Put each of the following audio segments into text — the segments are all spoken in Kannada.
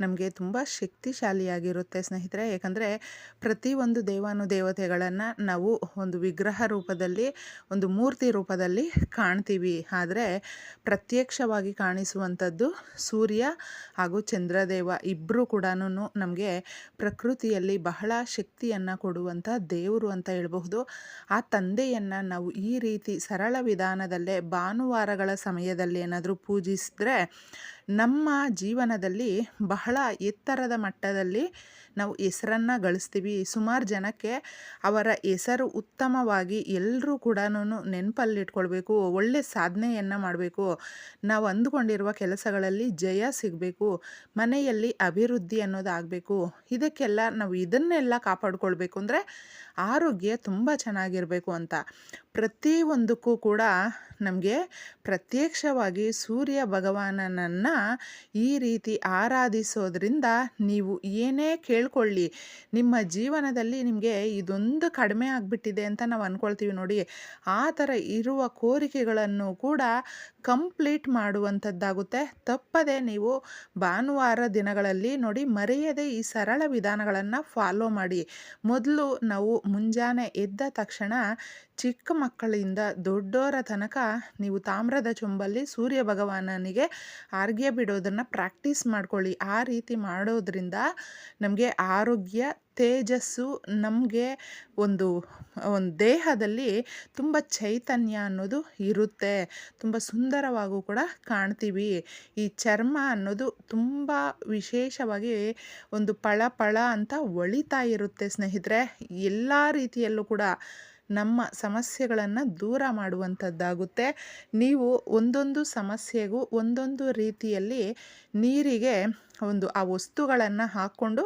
ನಮಗೆ ತುಂಬ ಶಕ್ತಿಶಾಲಿಯಾಗಿರುತ್ತೆ ಸ್ನೇಹಿತರೆ. ಯಾಕಂದರೆ ಪ್ರತಿಯೊಂದು ದೇವಾನುದೇವತೆಗಳನ್ನು ನಾವು ಒಂದು ವಿಗ್ರಹ ರೂಪದಲ್ಲಿ, ಒಂದು ಮೂರ್ತಿ ರೂಪದಲ್ಲಿ ಕಾಣ್ತೀವಿ. ಆದರೆ ಪ್ರತ್ಯಕ್ಷವಾಗಿ ಕಾಣಿಸುವಂಥದ್ದು ಸೂರ್ಯ ಹಾಗೂ ಚಂದ್ರದೇವ ಇಬ್ಬರು ಕೂಡ ನಮಗೆ ಪ್ರಕೃತಿಯಲ್ಲಿ ಬಹಳ ಶಕ್ತಿಯನ್ನು ಕೊಡುವಂಥ ದೇವರು ಅಂತ ಹೇಳಬಹುದು. ಆ ತಂದೆಯನ್ನು ನಾವು ಈ ರೀತಿ ಸರಳ ವಿಧಾನದಲ್ಲೇ ಭಾನುವಾರಗಳ ಸಮಯದಲ್ಲಿ ಏನಾದರೂ ಪೂಜಿಸಿದ್ರೆ ನಮ್ಮ ಜೀವನದಲ್ಲಿ ಬಹಳ ಎತ್ತರದ ಮಟ್ಟದಲ್ಲಿ ನಾವು ಹೆಸರನ್ನು ಗಳಿಸ್ತೀವಿ. ಸುಮಾರು ಜನಕ್ಕೆ ಅವರ ಹೆಸರು ಉತ್ತಮವಾಗಿ ಎಲ್ಲರೂ ಕೂಡ ನೆನಪಲ್ಲಿಟ್ಕೊಳ್ಬೇಕು. ಒಳ್ಳೆ ಸಾಧನೆಯನ್ನು ಮಾಡಬೇಕು. ನಾವು ಅಂದುಕೊಂಡಿರುವ ಕೆಲಸಗಳಲ್ಲಿ ಜಯ ಸಿಗಬೇಕು. ಮನೆಯಲ್ಲಿ ಅಭಿವೃದ್ಧಿ ಅನ್ನೋದಾಗಬೇಕು. ಇದಕ್ಕೆಲ್ಲ ನಾವು ಇದನ್ನೆಲ್ಲ ಕಾಪಾಡ್ಕೊಳ್ಬೇಕು. ಅಂದರೆ ಆರೋಗ್ಯ ತುಂಬ ಚೆನ್ನಾಗಿರಬೇಕು ಅಂತ. ಪ್ರತಿಯೊಂದಕ್ಕೂ ಕೂಡ ನಮಗೆ ಪ್ರತ್ಯಕ್ಷವಾಗಿ ಸೂರ್ಯ ಭಗವಾನನನ್ನು ಈ ರೀತಿ ಆರಾಧಿಸೋದ್ರಿಂದ ನೀವು ಏನೇ ಕೇಳ್ಕೊಳ್ಳಿ, ನಿಮ್ಮ ಜೀವನದಲ್ಲಿ ನಿಮಗೆ ಇದೊಂದು ಕಡಿಮೆ ಆಗಿಬಿಟ್ಟಿದೆ ಅಂತ ನಾವು ಅಂದ್ಕೊಳ್ತೀವಿ ನೋಡಿ. ಆ ಥರ ಇರುವ ಕೋರಿಕೆಗಳನ್ನು ಕೂಡ ಕಂಪ್ಲೀಟ್ ಮಾಡುವಂಥದ್ದಾಗುತ್ತೆ. ತಪ್ಪದೆ ನೀವು ಭಾನುವಾರ ದಿನಗಳಲ್ಲಿ ನೋಡಿ ಮರೆಯದೆ ಈ ಸರಳ ವಿಧಾನಗಳನ್ನು ಫಾಲೋ ಮಾಡಿ. ಮೊದಲು ನಾವು ಮುಂಜಾನೆ ಎದ್ದ ತಕ್ಷಣ ಚಿಕ್ಕ ಮಕ್ಕಳಿಂದ ದೊಡ್ಡೋರ ತನಕ ನೀವು ತಾಮ್ರದ ಚೊಂಬಲ್ಲಿ ಸೂರ್ಯ ಭಗವಾನನಿಗೆ ಆರ್ಗ್ಯ ಬಿಡೋದನ್ನು ಪ್ರಾಕ್ಟೀಸ್ ಮಾಡ್ಕೊಳ್ಳಿ. ಆ ರೀತಿ ಮಾಡೋದ್ರಿಂದ ನಮಗೆ ಆರೋಗ್ಯ, ತೇಜಸ್ಸು, ನಮಗೆ ಒಂದು ಒಂದು ದೇಹದಲ್ಲಿ ತುಂಬ ಚೈತನ್ಯ ಅನ್ನೋದು ಇರುತ್ತೆ. ತುಂಬ ಸುಂದರವಾಗೂ ಕೂಡ ಕಾಣ್ತೀವಿ. ಈ ಚರ್ಮ ಅನ್ನೋದು ತುಂಬ ವಿಶೇಷವಾಗಿ ಒಂದು ಪಳ ಪಳ ಅಂತ ಒಳಿತಾ ಇರುತ್ತೆ ಸ್ನೇಹಿತರೆ. ಎಲ್ಲ ರೀತಿಯಲ್ಲೂ ಕೂಡ ನಮ್ಮ ಸಮಸ್ಯೆಗಳನ್ನು ದೂರ ಮಾಡುವಂಥದ್ದಾಗುತ್ತೆ. ನೀವು ಒಂದೊಂದು ಸಮಸ್ಯೆಗೂ ಒಂದೊಂದು ರೀತಿಯಲ್ಲಿ ನೀರಿಗೆ ಒಂದು ಆ ವಸ್ತುಗಳನ್ನು ಹಾಕ್ಕೊಂಡು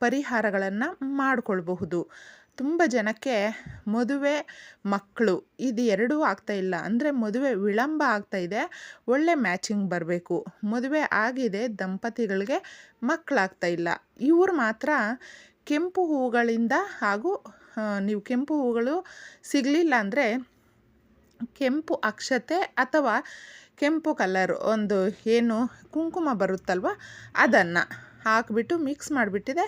ಪರಿಹಾರಗಳನ್ನು ಮಾಡಿಕೊಳ್ಬಹುದು. ತುಂಬ ಜನಕ್ಕೆ ಮದುವೆ ಮಕ್ಕಳು ಇದು ಎರಡೂ ಇಲ್ಲ. ಅಂದರೆ ಮದುವೆ ವಿಳಂಬ ಆಗ್ತಾ ಇದೆ. ಒಳ್ಳೆ ಮ್ಯಾಚಿಂಗ್ ಬರಬೇಕು. ಮದುವೆ ಆಗಿದೆ, ದಂಪತಿಗಳಿಗೆ ಮಕ್ಕಳಾಗ್ತಾ ಇಲ್ಲ. ಇವ್ರು ಮಾತ್ರ ಕೆಂಪು ಹೂಗಳಿಂದ ಹಾಗೂ ನೀವು ಕೆಂಪು ಹೂಗಳು ಸಿಗಲಿಲ್ಲ ಅಂದರೆ ಕೆಂಪು ಅಕ್ಷತೆ ಅಥವಾ ಕೆಂಪು ಕಲರ್ ಒಂದು ಏನು ಕುಂಕುಮ ಬರುತ್ತಲ್ವ, ಅದನ್ನು. ಹಾಕಿಬಿಟ್ಟು ಮಿಕ್ಸ್ ಮಾಡಿಬಿಟ್ಟಿದೆ.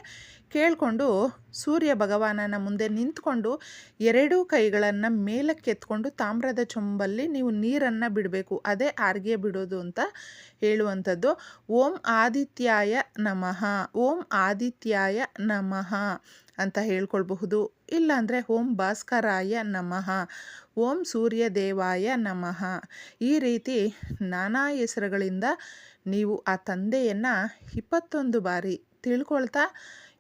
ಕೇಳಿಕೊಂಡು ಸೂರ್ಯ ಭಗವಾನನ ಮುಂದೆ ನಿಂತ್ಕೊಂಡು ಎರಡೂ ಕೈಗಳನ್ನು ಮೇಲಕ್ಕೆತ್ಕೊಂಡು ತಾಮ್ರದ ಚೊಂಬಲ್ಲಿ ನೀವು ನೀರನ್ನು ಬಿಡಬೇಕು, ಅದೇ ಆರ್ಗೆ ಬಿಡೋದು ಅಂತ ಹೇಳುವಂಥದ್ದು. ಓಂ ಆದಿತ್ಯಾಯ ನಮಃ, ಓಂ ಆದಿತ್ಯಾಯ ನಮಃ ಅಂತ ಹೇಳ್ಕೊಳ್ಬಹುದು. ಇಲ್ಲಾಂದರೆ ಓಂ ಭಾಸ್ಕರಾಯ ನಮಃ, ಓಂ ಸೂರ್ಯ ದೇವಾಯ ನಮಃ. ಈ ರೀತಿ ನಾನಾ ಹೆಸರುಗಳಿಂದ ನೀವು ಆ ತಂದೆಯನ್ನು ಇಪ್ಪತ್ತೊಂದು ಬಾರಿ ತಿಳ್ಕೊಳ್ತಾ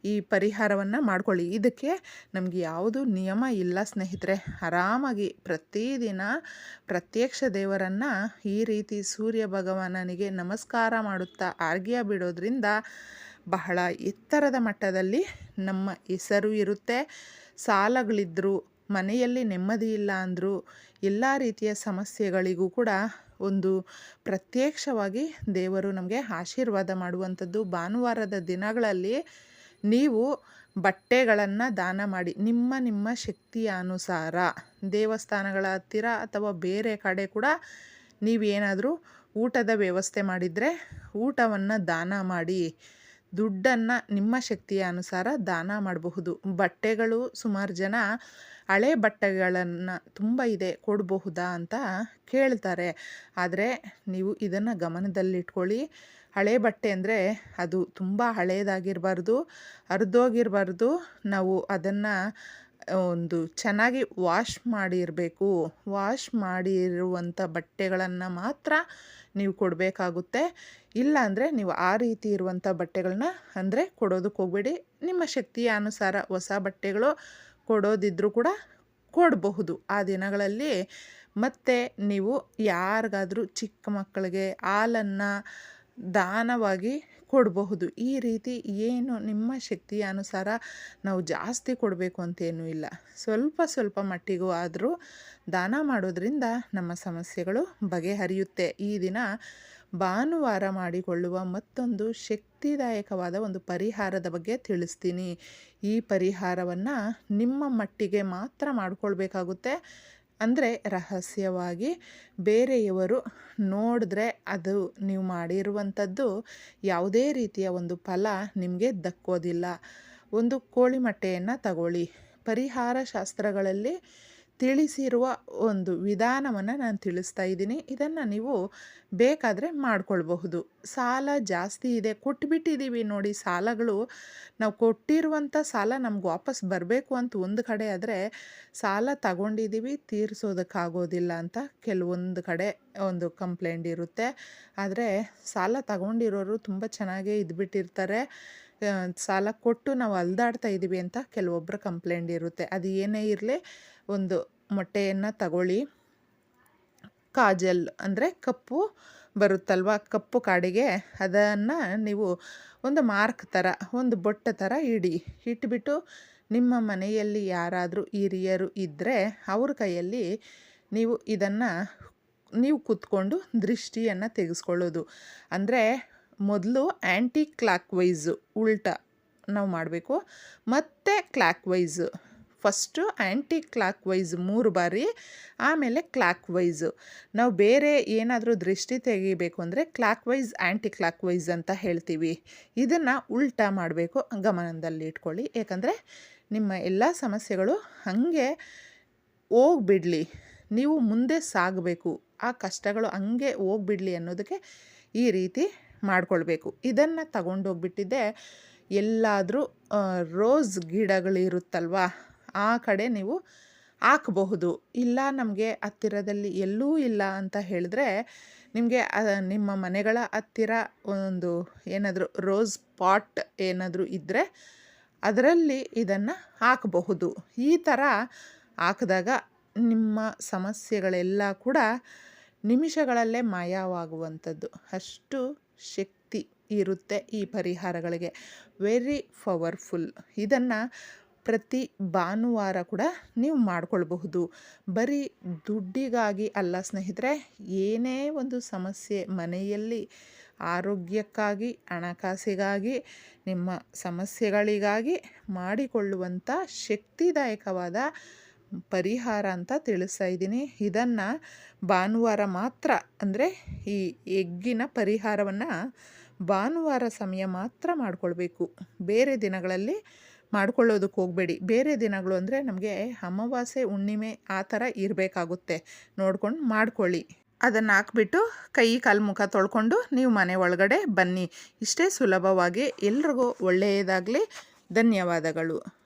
ಈ ಪರಿಹಾರವನ್ನು ಮಾಡ್ಕೊಳ್ಳಿ. ಇದಕ್ಕೆ ನಮಗೆ ಯಾವುದು ನಿಯಮ ಇಲ್ಲ ಸ್ನೇಹಿತರೆ. ಆರಾಮಾಗಿ ಪ್ರತಿದಿನ ಪ್ರತ್ಯಕ್ಷ ದೇವರನ್ನು ಈ ರೀತಿ ಸೂರ್ಯ ಭಗವಾನನಿಗೆ ನಮಸ್ಕಾರ ಮಾಡುತ್ತಾ ಆರ್ಗ್ಯ ಬಿಡೋದ್ರಿಂದ ಬಹಳ ಎತ್ತರದ ಮಟ್ಟದಲ್ಲಿ ನಮ್ಮ ಹೆಸರು ಇರುತ್ತೆ. ಸಾಲಗಳಿದ್ದರೂ ಮನೆಯಲ್ಲಿ ನೆಮ್ಮದಿ ಇಲ್ಲ ಅಂದರೂ ಎಲ್ಲ ರೀತಿಯ ಸಮಸ್ಯೆಗಳಿಗೂ ಕೂಡ ಒಂದು ಪ್ರತ್ಯಕ್ಷವಾಗಿ ದೇವರು ನಮಗೆ ಆಶೀರ್ವಾದ ಮಾಡುವಂಥದ್ದು. ಭಾನುವಾರದ ದಿನಗಳಲ್ಲಿ ನೀವು ಬಟ್ಟೆಗಳನ್ನು ದಾನ ಮಾಡಿ, ನಿಮ್ಮ ನಿಮ್ಮ ಶಕ್ತಿಯ ಅನುಸಾರ ದೇವಸ್ಥಾನಗಳ ಹತ್ತಿರ ಅಥವಾ ಬೇರೆ ಕಡೆ ಕೂಡ ನೀವೇನಾದರೂ ಊಟದ ವ್ಯವಸ್ಥೆ ಮಾಡಿದರೆ ಊಟವನ್ನು ದಾನ ಮಾಡಿ. ದುಡ್ಡನ್ನು ನಿಮ್ಮ ಶಕ್ತಿಯ ಅನುಸಾರ ದಾನ ಮಾಡಬಹುದು. ಬಟ್ಟೆಗಳು ಸುಮಾರು ಜನ ಹಳೆ ಬಟ್ಟೆಗಳನ್ನು ತುಂಬ ಇದೆ, ಕೊಡಬಹುದಾ ಅಂತ ಕೇಳ್ತಾರೆ. ಆದರೆ ನೀವು ಇದನ್ನು ಗಮನದಲ್ಲಿಟ್ಕೊಳ್ಳಿ. ಹಳೆ ಬಟ್ಟೆ ಅಂದರೆ ಅದು ತುಂಬ ಹಳೆಯದಾಗಿರಬಾರ್ದು ಹರಿದೋಗಿರಬಾರ್ದು ನಾವು ಅದನ್ನು ಒಂದು ಚೆನ್ನಾಗಿ ವಾಶ್ ಮಾಡಿರಬೇಕು. ವಾಶ್ ಮಾಡಿರುವಂಥ ಬಟ್ಟೆಗಳನ್ನು ಮಾತ್ರ ನೀವು ಕೊಡಬೇಕಾಗುತ್ತೆ. ಇಲ್ಲ ಅಂದರೆ ನೀವು ಆ ರೀತಿ ಇರುವಂಥ ಬಟ್ಟೆಗಳನ್ನ ಅಂದರೆ ಕೊಡೋದಕ್ಕೆ ಹೋಗಬೇಡಿ. ನಿಮ್ಮ ಶಕ್ತಿಯ ಅನುಸಾರ ಹೊಸ ಬಟ್ಟೆಗಳು ಕೊಡೋದಿದ್ರೂ ಕೂಡ ಕೊಡಬಹುದು. ಆ ದಿನಗಳಲ್ಲಿ ಮತ್ತೆ ನೀವು ಯಾರಿಗಾದರೂ ಚಿಕ್ಕ ಮಕ್ಕಳಿಗೆ ಹಾಲನ್ನು ದಾನವಾಗಿ ಕೊಡಬಹುದು. ಈ ರೀತಿ ಏನು ನಿಮ್ಮ ಶಕ್ತಿಯ ಅನುಸಾರ ನಾವು ಜಾಸ್ತಿ ಕೊಡಬೇಕು ಅಂತೇನೂ ಇಲ್ಲ. ಸ್ವಲ್ಪ ಸ್ವಲ್ಪ ಮಟ್ಟಿಗೂ ಆದರೂ ದಾನ ಮಾಡೋದ್ರಿಂದ ನಮ್ಮ ಸಮಸ್ಯೆಗಳು ಬಗೆಹರಿಯುತ್ತೆ. ಈ ದಿನ ಭಾನುವಾರ ಮಾಡಿಕೊಳ್ಳುವ ಮತ್ತೊಂದು ಶಕ್ತಿದಾಯಕವಾದ ಒಂದು ಪರಿಹಾರದ ಬಗ್ಗೆ ತಿಳಿಸ್ತೀನಿ. ಈ ಪರಿಹಾರವನ್ನು ನಿಮ್ಮ ಮಟ್ಟಿಗೆ ಮಾತ್ರ ಮಾಡಿಕೊಳ್ಬೇಕಾಗುತ್ತೆ. ಅಂದರೆ ರಹಸ್ಯವಾಗಿ ಬೇರೆಯವರು ನೋಡಿದ್ರೆ ಅದು ನೀವು ಮಾಡಿರುವಂಥದ್ದು ಯಾವುದೇ ರೀತಿಯ ಒಂದು ಫಲ ನಿಮಗೆ ದಕ್ಕೋದಿಲ್ಲ. ಒಂದು ಕೋಳಿ ಮೊಟ್ಟೆಯನ್ನು ತಗೊಳ್ಳಿ. ಪರಿಹಾರ ಶಾಸ್ತ್ರಗಳಲ್ಲಿ ತಿಳಿಸಿರುವ ಒಂದು ವಿಧಾನವನ್ನು ನಾನು ತಿಳಿಸ್ತಾ ಇದ್ದೀನಿ. ಇದನ್ನು ನೀವು ಬೇಕಾದರೆ ಮಾಡಿಕೊಳ್ಬಹುದು. ಸಾಲ ಜಾಸ್ತಿ ಇದೆ. ಕೊಟ್ಬಿಟ್ಟಿದ್ದೀವಿ ನೋಡಿ ಸಾಲಗಳು. ನಾವು ಕೊಟ್ಟಿರುವಂಥ ಸಾಲ ನಮ್ಗೆ ವಾಪಸ್ ಬರಬೇಕು ಅಂತ ಒಂದು ಕಡೆ ಆದರೆ ಸಾಲ ತಗೊಂಡಿದ್ದೀವಿ ತೀರಿಸೋದಕ್ಕಾಗೋದಿಲ್ಲ ಅಂತ ಕೆಲವೊಂದು ಕಡೆ ಒಂದು ಕಂಪ್ಲೇಂಟ್ ಇರುತ್ತೆ. ಆದರೆ ಸಾಲ ತಗೊಂಡಿರೋರು ತುಂಬ ಚೆನ್ನಾಗೇ ಇದ್ಬಿಟ್ಟಿರ್ತಾರೆ. ಸಾಲ ಕೊಟ್ಟು ನಾವು ಅಲ್ದಾಡ್ತಾ ಇದ್ದೀವಿ ಅಂತ ಕೆಲವೊಬ್ಬರ ಕಂಪ್ಲೇಂಟ್ ಇರುತ್ತೆ. ಅದು ಏನೇ ಇರಲಿ ಒಂದು ಮೊಟ್ಟೆಯನ್ನು ತಗೊಳ್ಳಿ. ಕಾಜಲ್ ಅಂದರೆ ಕಪ್ಪು ಬರುತ್ತಲ್ವ? ಕಪ್ಪು ಕಾಡಿಗೆ ಅದನ್ನು ನೀವು ಒಂದು ಮಾರ್ಕ್ ಥರ ಒಂದು ಬೊಟ್ಟ ಥರ ಇಡಿ. ಇಟ್ಬಿಟ್ಟು ನಿಮ್ಮ ಮನೆಯಲ್ಲಿ ಯಾರಾದರೂ ಹಿರಿಯರು ಇದ್ದರೆ ಅವ್ರ ಕೈಯಲ್ಲಿ ನೀವು ಇದನ್ನು, ನೀವು ಕೂತ್ಕೊಂಡು ದೃಷ್ಟಿಯನ್ನು ತೆಗೆಸ್ಕೊಳ್ಳೋದು. ಅಂದರೆ ಮೊದಲು ಆ್ಯಂಟಿ ಕ್ಲಾಕ್ ವೈಸು ಉಲ್ಟಾ ನಾವು ಮಾಡಬೇಕು. ಮತ್ತು clockwise first anticlockwise ಮೂರು ಬಾರಿ, ಆಮೇಲೆ ಕ್ಲಾಕ್ ವೈಸು ನಾವು ಬೇರೆ ಏನಾದರೂ ದೃಷ್ಟಿ ತೆಗಿಬೇಕು ಅಂದರೆ clockwise anticlockwise ಅಂತ ಹೇಳ್ತೀವಿ. ಇದನ್ನು ಉಲ್ಟಾ ಮಾಡಬೇಕು ಗಮನದಲ್ಲಿ ಇಟ್ಕೊಳ್ಳಿ. ಯಾಕಂದರೆ ನಿಮ್ಮ ಎಲ್ಲ ಸಮಸ್ಯೆಗಳು ಹಾಗೆ ಹೋಗ್ಬಿಡಲಿ. ನೀವು ಮುಂದೆ ಸಾಗಬೇಕು. ಆ ಕಷ್ಟಗಳು ಹಂಗೆ ಹೋಗ್ಬಿಡ್ಲಿ ಅನ್ನೋದಕ್ಕೆ ಈ ರೀತಿ ಮಾಡ್ಕೊಳ್ಬೇಕು. ಇದನ್ನು ತಗೊಂಡೋಗ್ಬಿಟ್ಟಿದ್ದೆ ಎಲ್ಲಾದರೂ ರೋಸ್ ಗಿಡಗಳಿರುತ್ತಲ್ವ, ಆ ಕಡೆ ನೀವು ಹಾಕಬಹುದು. ಇಲ್ಲ ನಮಗೆ ಹತ್ತಿರದಲ್ಲಿ ಎಲ್ಲೂ ಇಲ್ಲ ಅಂತ ಹೇಳಿದ್ರೆ, ನಿಮಗೆ ನಿಮ್ಮ ಮನೆಗಳ ಹತ್ತಿರ ಒಂದು ಏನಾದರೂ ರೋಸ್ ಪಾಟ್ ಏನಾದರೂ ಇದ್ದರೆ ಅದರಲ್ಲಿ ಇದನ್ನು ಹಾಕಬಹುದು. ಈ ಥರ ಹಾಕಿದಾಗ ನಿಮ್ಮ ಸಮಸ್ಯೆಗಳೆಲ್ಲ ಕೂಡ ನಿಮಿಷಗಳಲ್ಲೇ ಮಾಯವಾಗುವಂಥದ್ದು. ಅಷ್ಟು ಶಕ್ತಿ ಇರುತ್ತೆ ಈ ಪರಿಹಾರಗಳಿಗೆ. ವೆರಿ ಪವರ್ಫುಲ್ ಇದನ್ನು ಪ್ರತಿ ಭಾನುವಾರ ಕೂಡ ನೀವು ಮಾಡಿಕೊಳ್ಬಹುದು. ಬರೀ ದುಡ್ಡಿಗಾಗಿ ಅಲ್ಲ ಸ್ನೇಹಿತರೆ, ಏನೇ ಒಂದು ಸಮಸ್ಯೆ ಮನೆಯಲ್ಲಿ ಆರೋಗ್ಯಕ್ಕಾಗಿ, ಹಣಕಾಸಿಗಾಗಿ, ನಿಮ್ಮ ಸಮಸ್ಯೆಗಳಿಗಾಗಿ ಮಾಡಿಕೊಳ್ಳುವಂಥ ಶಕ್ತಿದಾಯಕವಾದ ಪರಿಹಾರ ಅಂತ ತಿಳಿಸ್ತಾ ಇದ್ದೀನಿ. ಇದನ್ನು ಭಾನುವಾರ ಮಾತ್ರ, ಅಂದರೆ ಈ ಎಗ್ಗಿನ ಪರಿಹಾರವನ್ನು ಭಾನುವಾರ ಸಮಯ ಮಾತ್ರ ಮಾಡಿಕೊಳ್ಬೇಕು. ಬೇರೆ ದಿನಗಳಲ್ಲಿ ಮಾಡ್ಕೊಳ್ಳೋದಕ್ಕೆ ಹೋಗಬೇಡಿ. ಬೇರೆ ದಿನಗಳು ಅಂದರೆ ನಮಗೆ ಅಮಾವಾಸ್ಯೆ, ಹುಣ್ಣಿಮೆ ಆ ಥರ ಇರಬೇಕಾಗುತ್ತೆ. ನೋಡ್ಕೊಂಡು ಮಾಡ್ಕೊಳ್ಳಿ. ಅದನ್ನು ಹಾಕ್ಬಿಟ್ಟು ಕೈ ಕಾಲು ಮುಖ ತೊಳ್ಕೊಂಡು ನೀವು ಮನೆ ಒಳಗಡೆ ಬನ್ನಿ. ಇಷ್ಟೇ ಸುಲಭವಾಗಿ ಎಲ್ರಿಗೂ ಒಳ್ಳೆಯದಾಗಲಿ. ಧನ್ಯವಾದಗಳು.